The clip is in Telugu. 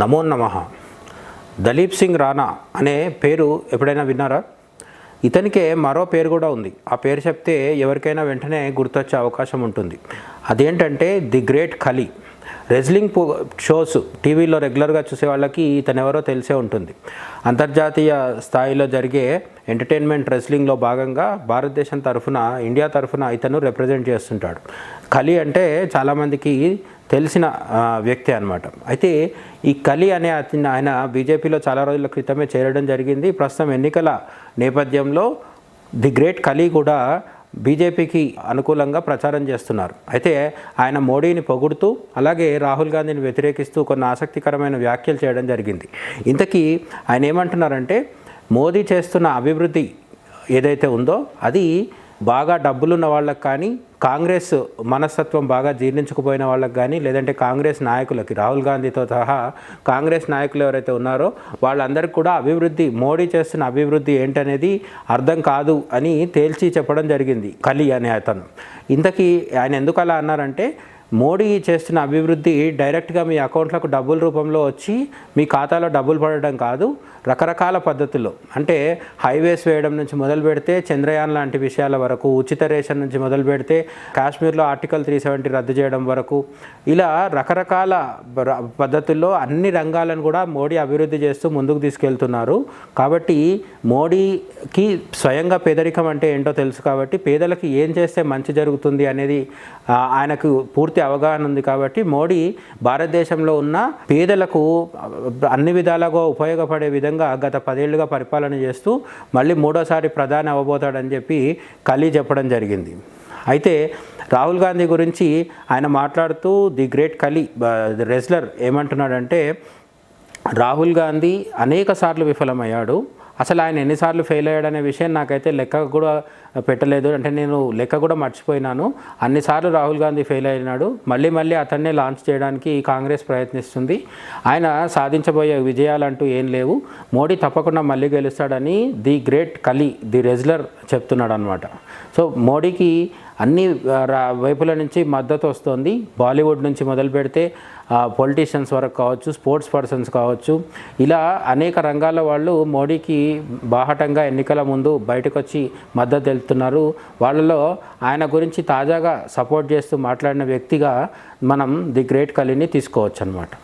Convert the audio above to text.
నమో నమ. దలీప్ సింగ్ రాణా అనే పేరు ఎప్పుడైనా విన్నారా? ఇతనికే మరో పేరు కూడా ఉంది. ఆ పేరు చెప్తే ఎవరికైనా వెంటనే గుర్తొచ్చే అవకాశం ఉంటుంది. అదేంటంటే the great Khali. Wrestling shows టీవీలో రెగ్యులర్గా చూసే వాళ్ళకి ఇతనెవరో తెలిసే ఉంటుంది. అంతర్జాతీయ స్థాయిలో జరిగే ఎంటర్టైన్మెంట్ రెజ్లింగ్లో భాగంగా భారతదేశం తరఫున ఇండియా తరఫున ఇతను రిప్రజెంట్ చేస్తుంటాడు. కలి అంటే చాలామందికి తెలిసిన వ్యక్తి అనమాట అయితే ఈ కలి అనే అతను ఆయన బీజేపీలో చాలా రోజుల క్రితమే చేరడం జరిగింది. ప్రస్తుతం ఎన్నికల నేపథ్యంలో ది గ్రేట్ కలి కూడా బీజేపీకి అనుకూలంగా ప్రచారం చేస్తున్నారు. అయితే ఆయన మోడీని పొగుడుతూ అలాగే రాహుల్ గాంధీని వ్యతిరేకిస్తూ కొన్ని ఆసక్తికరమైన వ్యాఖ్యలు చేయడం జరిగింది. ఇంతకీ ఆయన ఏమంటున్నారంటే మోదీ చేస్తున్న అభివృద్ధి ఏదైతే ఉందో అది బాగా డబ్బులున్న వాళ్ళకి కానీ కాంగ్రెస్ మనస్తత్వం బాగా జీర్ణించుకుపోయిన వాళ్ళకి కానీ లేదంటే కాంగ్రెస్ నాయకులకి రాహుల్ గాంధీతో సహా కాంగ్రెస్ నాయకులు ఎవరైతే ఉన్నారో వాళ్ళందరికీ కూడా అభివృద్ధి మోడీ చేస్తున్న అభివృద్ధి ఏంటనేది అర్థం కాదు అని తేల్చి చెప్పడం జరిగింది కలి అనే అతను. ఇంతకీ ఆయన ఎందుకు అలా అన్నారంటే మోడీ చేస్తున్న అభివృద్ధి డైరెక్ట్గా మీ అకౌంట్లకు డబ్బుల రూపంలో వచ్చి మీ ఖాతాలో డబ్బులు పడడం కాదు రకరకాల పద్ధతుల్లో అంటే హైవేస్ వేయడం నుంచి మొదలు పెడితే చంద్రయాన్ లాంటి విషయాల వరకు ఉచిత రేషన్ నుంచి మొదలు పెడితే కాశ్మీర్లో ఆర్టికల్ త్రీ సెవెంటీ రద్దు చేయడం వరకు ఇలా రకరకాల పద్ధతుల్లో అన్ని రంగాలను కూడా మోడీ అభివృద్ధి చేస్తూ ముందుకు తీసుకెళ్తున్నారు. కాబట్టి మోడీకి స్వయంగా పేదరికం అంటే ఏంటో తెలుసు కాబట్టి పేదలకి ఏం చేస్తే మంచి జరుగుతుంది అనేది ఆయనకు పూర్తి అవగాహన ఉంది కాబట్టి మోడీ భారతదేశంలో ఉన్న పేదలకు అన్ని విధాలుగా ఉపయోగపడే విధంగా గత పదేళ్ళుగా పరిపాలన చేస్తూ మళ్ళీ మూడోసారి ప్రధాని అవ్వబోతాడని చెప్పి కలీ చెప్పడం జరిగింది. అయితే రాహుల్ గాంధీ గురించి ఆయన మాట్లాడుతూ ది గ్రేట్ కలీ రెజ్లర్ ఏమంటున్నాడంటే రాహుల్ గాంధీ అనేక సార్లు విఫలమయ్యాడు. అసలు ఆయన ఎన్నిసార్లు ఫెయిల్ అయ్యాడనే విషయం నాకైతే లెక్క కూడా పెట్టలేదు. అంటే నేను లెక్క కూడా మర్చిపోయినాను. అన్నిసార్లు రాహుల్ గాంధీ ఫెయిల్ అయినాడు. మళ్ళీ మళ్ళీ అతన్నే లాంచ్ చేయడానికి ఈ కాంగ్రెస్ ప్రయత్నిస్తుంది. ఆయన సాధించబోయే విజయాలంటూ ఏం లేవు. మోడీ తప్పకుండా మళ్ళీ గెలుస్తాడని the great Khali the wrestler చెప్తున్నాడు అనమాట సో మోడీకి అన్ని రా- వైపుల నుంచి మద్దతు వస్తుంది. బాలీవుడ్ నుంచి మొదలు పెడితే పొలిటీషియన్స్ వరకు కావచ్చు స్పోర్ట్స్ పర్సన్స్ కావచ్చు. ఇలా అనేక రంగాల వాళ్ళు మోడీకి బాహటంగా ఎన్నికల ముందు బయటకు వచ్చి మద్దతు తెలుపుతున్నారు. వాళ్ళలో ఆయన గురించి తాజాగా సపోర్ట్ చేస్తూ మాట్లాడిన వ్యక్తిగా మనం ది గ్రేట్ కలిని తీసుకోవచ్చు అనమాట